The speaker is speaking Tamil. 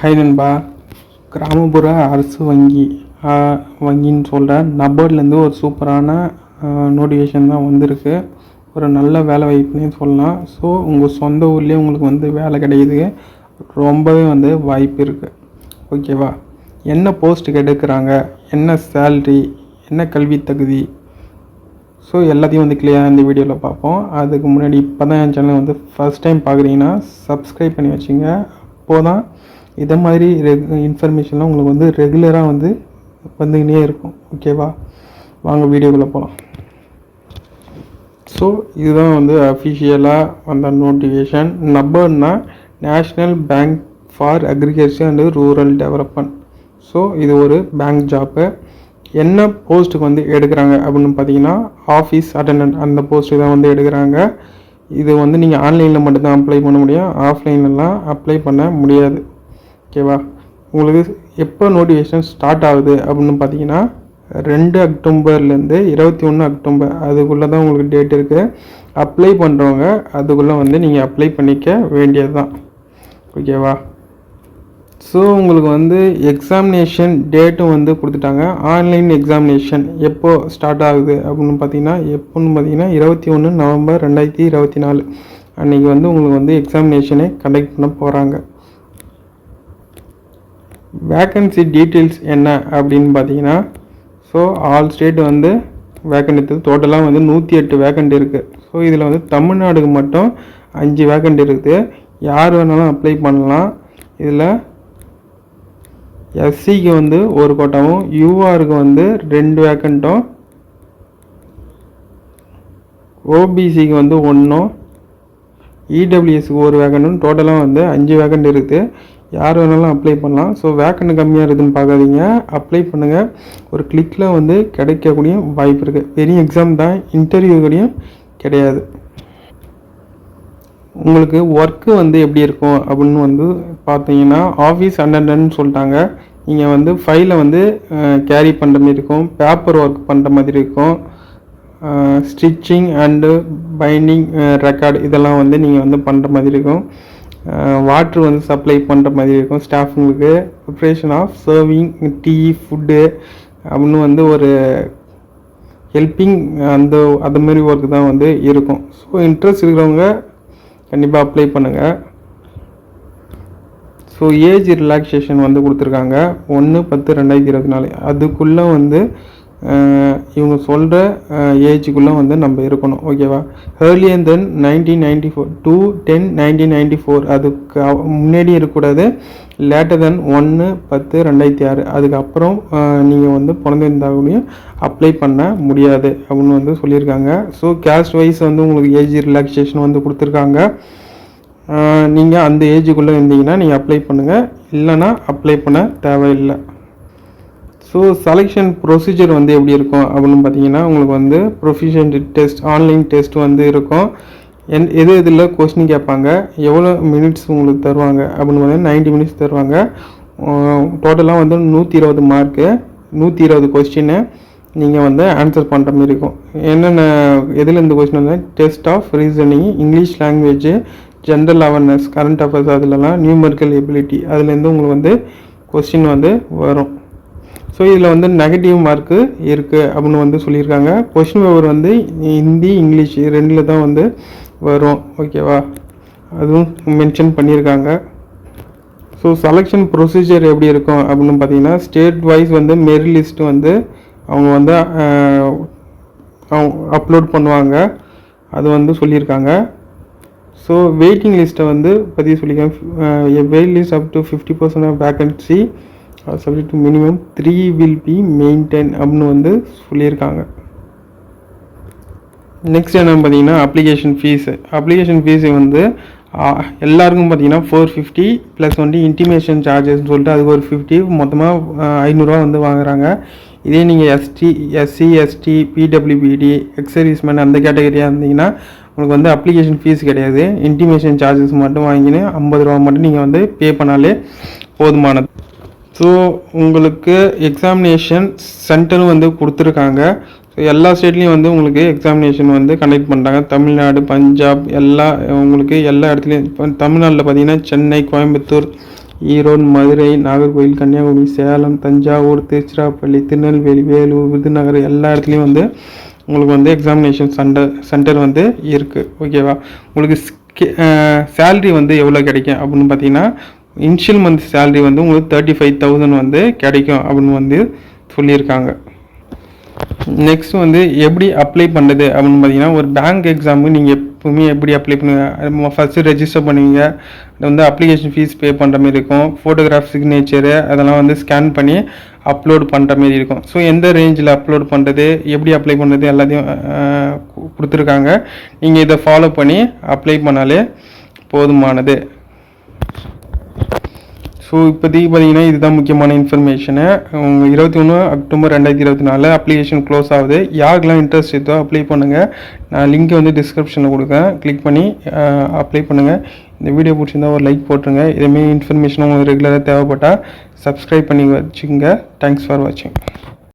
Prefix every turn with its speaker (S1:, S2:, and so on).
S1: ஹை நண்பா. கிராமப்புற அரசு வங்கி வங்கின்னு சொல்கிற நபர்லேருந்து ஒரு சூப்பரான நோட்டிஃபிகேஷன் தான் வந்திருக்கு. ஒரு நல்ல வேலை வாய்ப்புனே சொல்லலாம். ஸோ உங்கள் சொந்த ஊர்லேயே உங்களுக்கு வந்து வேலை கிடைக்குது. ரொம்பவே வந்து வாய்ப்பு இருக்குது ஓகேவா என்ன போஸ்ட்டுக்கு எடுக்கிறாங்க என்ன சேல்ரி என்ன கல்வி தகுதி? ஸோ எல்லாத்தையும் வந்து கிளியராக இந்த வீடியோவில் பார்ப்போம். அதுக்கு முன்னாடி இப்போ தான் என் சேனல் வந்து ஃபஸ்ட் டைம் பார்க்குறீங்கன்னா சப்ஸ்கிரைப் பண்ணி வச்சுங்க. அப்போது தான் இதை மாதிரி ரெகு இன்ஃபர்மேஷன்லாம் உங்களுக்கு வந்து ரெகுலராக வந்து வந்துக்கினே இருக்கும். ஓகேவா வாங்க வீடியோக்குள்ளே போகலாம் ஸோ இதுதான் வந்து அஃபிஷியலாக வந்த notification நம்பர்னா national bank for agriculture and rural development so இது ஒரு பேங்க் ஜாப்பு என்ன போஸ்ட்டுக்கு வந்து எடுக்கிறாங்க அப்படின்னு பார்த்தீங்கன்னா ஆஃபீஸ் அட்டண்டன்ட் அந்த போஸ்ட்டு தான் வந்து எடுக்கிறாங்க. இது வந்து நீங்கள் ஆன்லைனில் மட்டும்தான் அப்ளை பண்ண முடியும். ஆஃப்லைன்லலாம் அப்ளை பண்ண முடியாது. ஓகேவா உங்களுக்கு எப்போ நோட்டிஃபிகேஷன் ஸ்டார்ட் ஆகுது அப்படின்னு பார்த்தீங்கன்னா ரெண்டு அக்டோபர்லேருந்து இருபத்தி ஒன்று அக்டோபர் அதுக்குள்ளே தான் உங்களுக்கு டேட் இருக்குது அப்ளை பண்ணுறவங்க அதுக்குள்ளே வந்து நீங்கள் அப்ளை பண்ணிக்க வேண்டியது தான் ஓகேவா ஸோ உங்களுக்கு வந்து எக்ஸாமினேஷன் டேட்டும் வந்து கொடுத்துட்டாங்க. ஆன்லைன் எக்ஸாமினேஷன் எப்போ ஸ்டார்ட் ஆகுது அப்படின்னு பார்த்தீங்கன்னா எப்போன்னு பார்த்தீங்கன்னா இருபத்தி ஒன்று நவம்பர் ரெண்டாயிரத்தி இருபத்தி நாலு. அன்றைக்கி வந்து உங்களுக்கு வந்து எக்ஸாமினேஷனே கண்டக்ட் பண்ண போகிறாங்க வேக்கன்சி டீட்டெயில்ஸ் என்ன அப்படின்னு பார்த்தீங்கன்னா ஸோ ஆல் ஸ்டேட் வந்து வேக்கண்ட் இருக்குது டோட்டலாக வந்து நூற்றி எட்டு வேக்கண்ட் இருக்குது ஸோ இதில் வந்து தமிழ்நாடுக்கு மட்டும் அஞ்சு வேக்கண்ட் இருக்குது. யார் வேணாலும் அப்ளை பண்ணலாம். இதில் எஸ்சிக்கு வந்து ஒரு கோட்டாவும் யூஆருக்கு வந்து ரெண்டு வேக்கண்ட்டும் ஓபிசிக்கு வந்து ஒன்றும் இடபிள்யூஎஸ்க்கு ஒரு வேக்கண்ட்டும் டோட்டலாக வந்து அஞ்சு வேக்கண்ட் இருக்குது யார் வேணாலும் அப்ளை பண்ணலாம். ஸோ வேக்கண்ட் கம்மியாக இருக்குதுன்னு பார்க்காதீங்க. அப்ளை பண்ணுங்கள் ஒரு கிளிக்கில் வந்து கிடைக்கக்கூடிய வாய்ப்பு இருக்குது பெரிய எக்ஸாம் தான் இன்டர்வியூ கூடயும் கிடையாது. உங்களுக்கு ஒர்க்கு வந்து எப்படி இருக்கும் அப்படின்னு வந்து பார்த்தீங்கன்னா ஆஃபீஸ் அட்டண்டன்ட்னு சொல்லிட்டாங்க. நீங்கள் வந்து ஃபைலை வந்து கேரி பண்ணுற மாதிரி இருக்கும். பேப்பர் ஒர்க் பண்ணுற மாதிரி இருக்கும். ஸ்டிச்சிங் அண்டு பைண்டிங் ரெக்கார்டு இதெல்லாம் வந்து நீங்கள் வந்து பண்ணுற மாதிரி இருக்கும். வாட்ரு வந்து சப்ளை பண்ணுற மாதிரி இருக்கும். ஸ்டாஃபுங்களுக்கு preparation of serving tea food அப்படின்னு வந்து ஒரு ஹெல்ப்பிங் அந்த அதுமாரி மாதிரி ஒர்க் தான் வந்து இருக்கும். ஸோ இன்ட்ரெஸ்ட் இருக்கிறவங்க கண்டிப்பாக அப்ளை பண்ணுங்கள் ஸோ ஏஜ் ரிலாக்ஸேஷன் வந்து கொடுத்துருக்காங்க. ஒன்று பத்து ரெண்டாயிரத்தி இருபத்தி நாலு. அதுக்குள்ளே வந்து இவங்க சொல்கிற ஏஜுக்குள்ளே வந்து நம்ம இருக்கணும். ஓகேவா earlier then nineteen ninety four two ten nineteen ninety four அதுக்கு முன்னாடி இருக்கக்கூடாது. லேட்டர் தென் ஒன்று பத்து ரெண்டாயிரத்தி ஆறு. அதுக்கப்புறம் நீங்கள் வந்து பிறந்திருந்தாலும் அப்ளை பண்ண முடியாது அப்படின்னு வந்து சொல்லியிருக்காங்க. ஸோ கேஸ்ட் வைஸ் வந்து உங்களுக்கு ஏஜ் ரிலாக்ஸேஷன் வந்து கொடுத்துருக்காங்க. நீங்கள் அந்த ஏஜுக்குள்ளே இருந்தீங்கன்னா நீங்கள் அப்ளை பண்ணுங்கள் இல்லைன்னா அப்ளை பண்ண தேவையில்லை. ஸோ செலெக்ஷன் ப்ரொசீஜர் வந்து எப்படி இருக்கும் அப்படின்னு பார்த்தீங்கன்னா உங்களுக்கு வந்து ப்ரொஃபிஷியன்ட் டெஸ்ட் ஆன்லைன் டெஸ்ட் வந்து இருக்கும். என் எது எதில் கொஸ்டின் கேட்பாங்க எவ்வளோ மினிட்ஸ் உங்களுக்கு தருவாங்க அப்படின்னு பார்த்தீங்கன்னா நைன்டி மினிட்ஸ் தருவாங்க. டோட்டலாக வந்து நூற்றி இருபது மார்க்கு நூற்றி இருபது கொஸ்டின்னு நீங்கள் வந்து ஆன்சர் பண்ணுற மாதிரி இருக்கும். என்னென்ன எதில் இந்த கொஸ்டின் வந்து test of reasoning English language general awareness current affairs அதுலலாம் நியூமரிக்கல் எபிலிட்டி அதுலேருந்து உங்களுக்கு வந்து கொஸ்டின் வந்து வரும். ஸோ இதில் வந்து நெகட்டிவ் மார்க்கு இருக்குது அப்படின்னு வந்து சொல்லியிருக்காங்க. கொஷின் பேப்பர் வந்து ஹிந்தி இங்கிலீஷ் ரெண்டில் தான் வந்து வரும். ஓகேவா அதுவும் மென்ஷன் பண்ணியிருக்காங்க. ஸோ செலெக்ஷன் ப்ரொசீஜர் எப்படி இருக்கும் அப்படின்னு பார்த்தீங்கன்னா ஸ்டேட் வைஸ் வந்து மெரிட் லிஸ்ட் வந்து அவங்க வந்து அவங்க அப்லோட் பண்ணுவாங்க. அது வந்து சொல்லியிருக்காங்க. ஸோ வெயிட்டிங் லிஸ்ட்டை வந்து பற்றி சொல்லியிருக்காங்க. Wait list up to fifty percent of vacancy subject to minimum three will be maintain அப்படின்னு வந்து சொல்லியிருக்காங்க. நெக்ஸ்ட் என்னன்னு பார்த்தீங்கன்னா அப்ளிகேஷன் ஃபீஸு அப்ளிகேஷன் ஃபீஸ் வந்து எல்லாருக்கும் பார்த்தீங்கன்னா ஃபோர் ஃபிஃப்டி ப்ளஸ் வந்து இன்டிமேஷன் சார்ஜஸ்னு சொல்லிட்டு அதுக்கு ஒரு ஃபிஃப்டி மொத்தமாக ஐநூறுரூவா வந்து வாங்குறாங்க. இதே நீங்கள் ST SC ST PWBD ex serviceman அந்த கேட்டகரியாக இருந்தீங்கன்னா உங்களுக்கு வந்து அப்ளிகேஷன் ஃபீஸ் கிடையாது. இன்டிமேஷன் சார்ஜஸ் மட்டும் வாங்கினு ஐம்பது ரூபா மட்டும் நீங்கள் வந்து பே பண்ணாலே போதுமானது. ஸோ உங்களுக்கு எக்ஸாமினேஷன் சென்டரும் வந்து கொடுத்துருக்காங்க. ஸோ எல்லா ஸ்டேட்லேயும் வந்து உங்களுக்கு எக்ஸாமினேஷன் வந்து கண்டக்ட் பண்ணுறாங்க தமிழ்நாடு பஞ்சாப் எல்லா உங்களுக்கு எல்லா இடத்துலையும் இப்போ தமிழ்நாட்டில் பார்த்தீங்கன்னா சென்னை கோயம்புத்தூர் ஈரோடு மதுரை நாகர்கோவில் கன்னியாகுமரி சேலம் தஞ்சாவூர் திருச்சிராப்பள்ளி திருநெல்வேலி வேலூர் விருதுநகர் எல்லா இடத்துலையும் வந்து உங்களுக்கு வந்து எக்ஸாமினேஷன் சென்டர் சென்டர் வந்து இருக்குது ஓகேவா உங்களுக்கு சேல்ரி வந்து எவ்வளோ கிடைக்கும் அப்படின்னு பார்த்தீங்கன்னா இனிஷியல் மந்த் சேல்ரி வந்து உங்களுக்கு தேர்ட்டி ஃபைவ் தௌசண்ட் வந்து கிடைக்கும் அப்படின்னு வந்து சொல்லியிருக்காங்க. நெக்ஸ்ட் வந்து எப்படி அப்ளை பண்ணுறது அப்படின்னு பார்த்தீங்கன்னா ஒரு பேங்க் எக்ஸாமுக்கு நீங்கள் எப்பவுமே எப்படி அப்ளை பண்ணுவீங்க? ஃபஸ்ட்டு ரெஜிஸ்டர் பண்ணுவீங்க. அது வந்து அப்ளிகேஷன் ஃபீஸ் பே பண்ணுற மாதிரி இருக்கும். ஃபோட்டோகிராஃப் சிக்னேச்சரு அதெல்லாம் வந்து ஸ்கேன் பண்ணி அப்லோட் பண்ணுற மாரி இருக்கும். ஸோ எந்த ரேஞ்சில் அப்லோட் பண்ணுறது எப்படி அப்ளை பண்ணுறது எல்லாத்தையும் கொடுத்துருக்காங்க. நீங்கள் இதை ஃபாலோ பண்ணி அப்ளை பண்ணாலே போதுமானது. ஸோ இப்போதைக்கு பார்த்தீங்கன்னா இதுதான் முக்கியமான இன்ஃபர்மேஷனு இருபத்தி ஒன்று அக்டோபர் ரெண்டாயிரத்தி இருபத்தி நாலு அப்ளிகேஷன் க்ளோஸ் ஆகுது. யாருக்கெல்லாம் இன்ட்ரெஸ்ட் இருக்கோ அப்ளை பண்ணுங்கள் நான் லிங்க் வந்து டிஸ்கிரிப்ஷனில் கொடுக்குறேன். கிளிக் பண்ணி அப்ளை பண்ணுங்கள் இந்த வீடியோ பிடிச்சிருந்தா ஒரு லைக் போட்டுருங்க. இதேமாரி இன்ஃபர்மேஷன் உங்களுக்கு ரெகுலராக தேவைப்பட்டால் சப்ஸ்கிரைப் பண்ணி வச்சுக்கோங்க. தேங்க்ஸ் ஃபார் வாட்சிங்